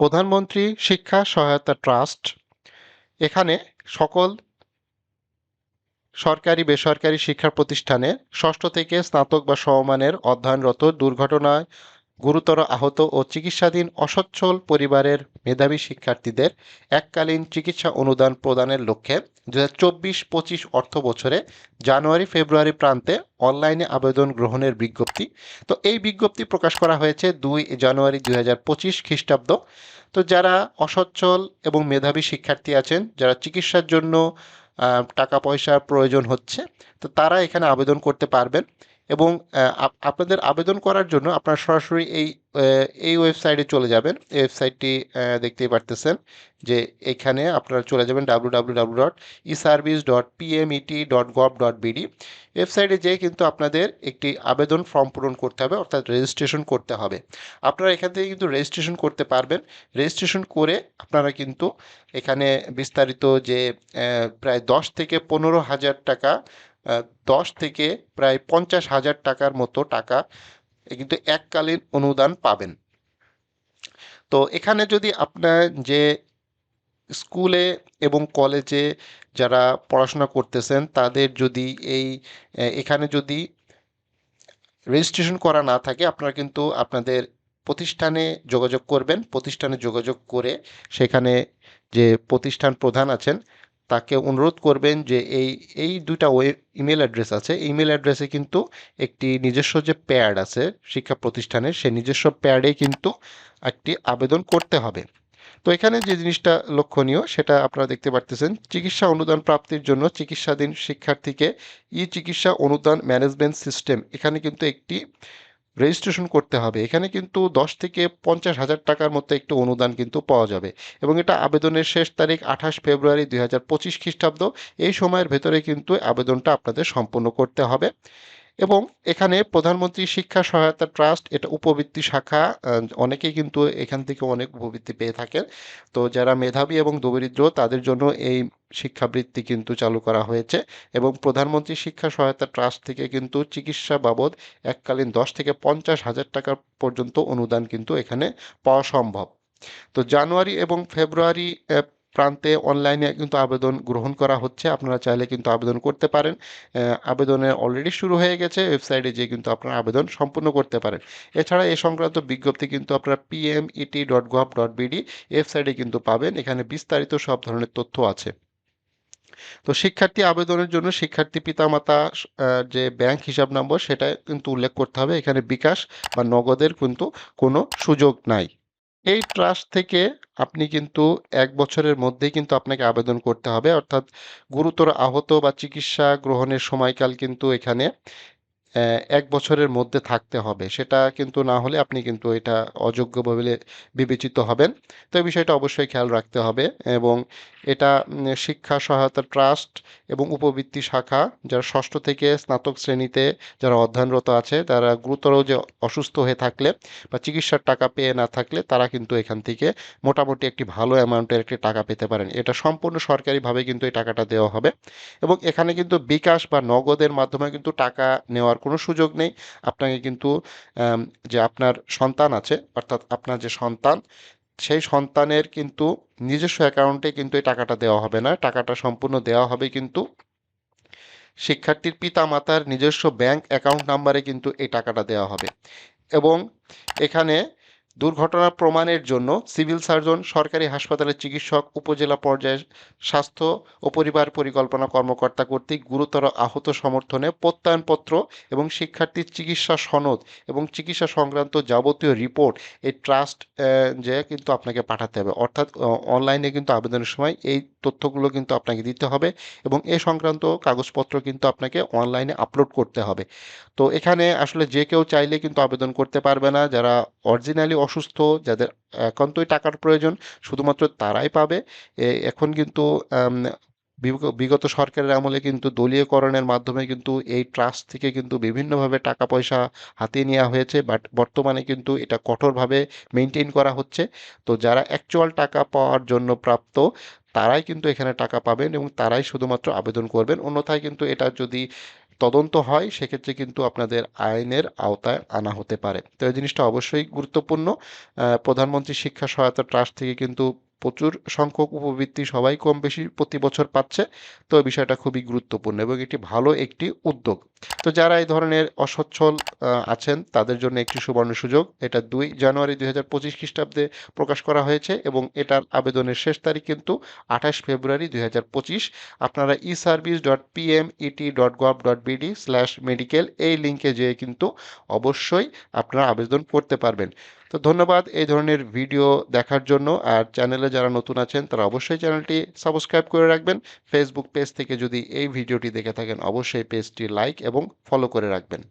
প্রধানমন্ত্রী শিক্ষা সহায়তা ট্রাস্ট। এখানে সকল সরকারি, বেসরকারি শিক্ষা প্রতিষ্ঠানে ষষ্ঠ থেকে স্নাতক বা সমমানের অধ্যয়নরত দুর্ঘটনায় গুরুতর আহত ও চিকিৎসাধীন অসচ্ছল পরিবারের মেধাবী শিক্ষার্থীদের এককালীন চিকিৎসা অনুদান প্রদানের লক্ষ্যে দু হাজার চব্বিশ পঁচিশ অর্থ বছরে জানুয়ারি ফেব্রুয়ারি প্রান্তে অনলাইনে আবেদন গ্রহণের বিজ্ঞপ্তি। তো এই বিজ্ঞপ্তি প্রকাশ করা হয়েছে দুই জানুয়ারি দুই হাজার পঁচিশ খ্রিস্টাব্দ। তো যারা অসচ্ছল এবং মেধাবী শিক্ষার্থী আছেন, যারা চিকিৎসার জন্য টাকা পয়সার প্রয়োজন হচ্ছে, তো তারা এখানে আবেদন করতে পারবেন। এবং আপনাদের আবেদন করার জন্য আপনারা সরাসরি এই এই ওয়েবসাইটে চলে যাবেন। এই ওয়েবসাইটটি দেখতেই পারতেছেন যে এখানে আপনারা চলে যাবেন W W W dot e service dot PMET dot gov dot BD ওয়েবসাইটে যেয়ে কিন্তু আপনাদের একটি আবেদন ফর্ম পূরণ করতে হবে, অর্থাৎ রেজিস্ট্রেশন করতে হবে। আপনারা এখান থেকে কিন্তু রেজিস্ট্রেশন করতে পারবেন। রেজিস্ট্রেশন করে আপনারা কিন্তু এখানে বিস্তারিত যে প্রায় দশ থেকে পনেরো হাজার টাকা দশ থেকে প্রায় পঞ্চাশ হাজার টাকার মতো টাকা কিন্তু এককালীন অনুদান পাবেন। তো এখানে যদি আপনার যে স্কুলে এবং কলেজে যারা পড়াশোনা করতেছেন, তাদের যদি এই এখানে যদি রেজিস্ট্রেশন করা না থাকে, আপনারা কিন্তু আপনাদের প্রতিষ্ঠানে যোগাযোগ করবেন। প্রতিষ্ঠানে যোগাযোগ করে সেখানে যে প্রতিষ্ঠান প্রধান আছেন তাকে অনুরোধ করবেন যে এই এই দুইটা ইমেল অ্যাড্রেস আছে। ইমেল অ্যাড্রেসে কিন্তু একটি নিজস্ব যে প্যাড আছে শিক্ষা প্রতিষ্ঠানের, সেই নিজস্ব প্যাডে কিন্তু একটি আবেদন করতে হবে। তো এখানে যে জিনিসটা লক্ষণীয়, সেটা আপনারা দেখতে পারতেছেন। চিকিৎসা অনুদান প্রাপ্তির জন্য চিকিৎসাধীন শিক্ষার্থীকে ই চিকিৎসা অনুদান ম্যানেজমেন্ট সিস্টেম এখানে কিন্তু একটি রেজিস্ট্রেশন করতে হবে। এখানে কিন্তু দশ থেকে পঞ্চাশ হাজার টাকার মতো একটু অনুদান কিন্তু পাওয়া যাবে। এবং এটা আবেদনের শেষ তারিখ আঠাশ ফেব্রুয়ারি দুই হাজার পঁচিশ খ্রিস্টাব্দ। এই সময়ের ভেতরে কিন্তু আবেদনটা আপনাদের সম্পন্ন করতে হবে। এবং এখানে প্রধানমন্ত্রী শিক্ষা সহায়তা ট্রাস্ট, এটা উপবৃত্তি শাখা অনেকেই কিন্তু এখান থেকে অনেক উপবৃত্তি পেয়ে থাকেন। তো যারা মেধাবী এবং দরিদ্র, তাদের জন্য এই শিক্ষাবৃত্তি কিন্তু চালু করা হয়েছে এবং প্রধানমন্ত্রী শিক্ষা সহায়তা ট্রাস্ট থেকে কিন্তু চিকিৎসা বাবদ এককালীন দশ থেকে পঞ্চাশ হাজার টাকা পর্যন্ত অনুদান কিন্তু এখানে পাওয়া সম্ভব। তো জানুয়ারি এবং ফেব্রুয়ারি প্রান্তে অনলাইনে কিন্তু আবেদন গ্রহণ করা হচ্ছে। আপনারা চাইলে কিন্তু আবেদন করতে পারেন। আবেদনের অলরেডি শুরু হয়ে গেছে। ওয়েবসাইটে যেয়ে কিন্তু আপনারা আবেদন সম্পূর্ণ করতে পারেন। এছাড়া এ সংক্রান্ত বিজ্ঞপ্তি কিন্তু আপনারা PMET dot gov dot BD ওয়েবসাইটে কিন্তু পাবেন। এখানে বিস্তারিত সব ধরনের তথ্য আছে। তো শিক্ষার্থী আবেদনের জন্য শিক্ষার্থী পিতামাতা যে ব্যাংক হিসাব নম্বর সেটা কিন্তু উল্লেখ করতে হবে। এখানে বিকাশ বা নগদের কিন্তু কোনো সুযোগ নাই। এই ট্রাস্ট থেকে আপনি কিন্তু এক বছরের মধ্যেই কিন্তু আপনাকে আবেদন করতে হবে। অর্থাৎ গুরুতর আহত বা চিকিৎসা গ্রহণের সময়কাল কিন্তু এখানে এক বছরের মধ্যে থাকতে হবে। সেটা কিন্তু না হলে আপনি কিন্তু এটা অযোগ্য বলে বিবেচিত হবেন। তো এই বিষয়টা অবশ্যই খেয়াল রাখতে হবে এবং এটা শিক্ষা সহায়তা ট্রাস্ট এবং উপবৃত্তি শাখা, যারা ষষ্ঠ থেকে স্নাতক শ্রেণীতে যারা অধ্যয়নরত আছে, তারা গুরুতর যে অসুস্থ হয়ে থাকলে বা চিকিৎসার টাকা পেয়ে না থাকলে তারা কিন্তু এখান থেকে মোটামুটি একটি ভালো অ্যামাউন্টের একটি টাকা পেতে পারেন। এটা সম্পূর্ণ সরকারিভাবে কিন্তু এই টাকাটা দেওয়া হবে এবং এখানে কিন্তু বিকাশ বা নগদের মাধ্যমে কিন্তু টাকা নেওয়ার কোনো সুযোগ নেই। আপনাকে কিন্তু যে আপনার সন্তান আছে, অর্থাৎ আপনার যে সন্তান সেই সন্তানের কিন্তু নিজস্ব অ্যাকাউন্টে কিন্তু এই টাকাটা দেওয়া হবে না। টাকাটা সম্পূর্ণ দেওয়া হবে কিন্তু শিক্ষার্থীর পিতা মাতার নিজস্ব ব্যাংক অ্যাকাউন্ট নাম্বারে কিন্তু এই টাকাটা দেওয়া হবে। এবং এখানে দুর্ঘটনা প্রমাণের জন্য সিভিল সার্জন, সরকারি হাসপাতালের চিকিৎসক, উপজেলা পর্যায়ে স্বাস্থ্য ও পরিবার পরিকল্পনা কর্মকর্তা কর্তৃক গুরুতর আহত সমর্থনে প্রত্যয়নপত্র এবং শিক্ষার্থীর চিকিৎসা সনদ এবং চিকিৎসা সংক্রান্ত যাবতীয় রিপোর্ট এই ট্রাস্ট যে কিন্তু আপনাকে পাঠাতে হবে। অর্থাৎ অনলাইনে কিন্তু আবেদনের সময় এই তথ্যগুলো কিন্তু আপনাকে দিতে হবে এবং এ সংক্রান্ত কাগজপত্র কিন্তু আপনাকে অনলাইনে আপলোড করতে হবে। তো এখানে আসলে যে কেউ চাইলে কিন্তু আবেদন করতে পারবে না। যারা অরিজিনালি অসুস্থ, যাদের একান্তই টাকার প্রয়োজন, শুধুমাত্র তারাই পাবে। এখন কিন্তু বিগত সরকারের আমলে কিন্তু দলীয়করণের মাধ্যমে কিন্তু এই ট্রাস্ট থেকে কিন্তু বিভিন্নভাবে টাকা পয়সা হাতিয়ে নেওয়া হয়েছে, বাট বর্তমানে কিন্তু এটা কঠোরভাবে মেনটেন করা হচ্ছে। তো যারা অ্যাকচুয়াল টাকা পাওয়ার জন্য প্রাপ্ত, তারাই কিন্তু এখানে টাকা পাবেন এবং তারাই শুধুমাত্র আবেদন করবেন। অন্যথায় কিন্তু এটা যদি তদন্ত হয়, সেক্ষেত্রে কিন্তু আপনাদের আইনের আওতায় আনা হতে পারে। তো এই জিনিসটা অবশ্যই গুরুত্বপূর্ণ। প্রধানমন্ত্রী শিক্ষা সহায়তা ট্রাস্ট থেকে কিন্তু প্রচুর সংখ্যক উপবৃত্তি সবাই কম বেশি প্রতি বছর পাচ্ছে। তো বিষয়টা খুবই গুরুত্বপূর্ণ এবং এটি ভালো একটি উদ্যোগ। তো যারা এই ধরনের অসচ্ছল আছেন, তাদের জন্য একটি সুবর্ণ সুযোগ। এটা দুই জানুয়ারি দুই হাজার পঁচিশ খ্রিস্টাব্দে প্রকাশ করা হয়েছে এবং এটার আবেদনের শেষ তারিখ কিন্তু আঠাশ ফেব্রুয়ারি দুই হাজার পঁচিশ। আপনারা e service dot PM ET dot gov dot BD slash medical এই লিঙ্কে যেয়ে কিন্তু অবশ্যই আপনারা আবেদন করতে পারবেন। তো ধন্যবাদ এই ধরনের ভিডিও দেখার জন্য। আর চ্যানেলে যারা নতুন আছেন, তারা অবশ্যই চ্যানেলটি সাবস্ক্রাইব করে রাখবেন। ফেসবুক পেজ থেকে যদি এই ভিডিওটি দেখে থাকেন, অবশ্যই পেজটি লাইক এবং ফলো করে রাখবেন।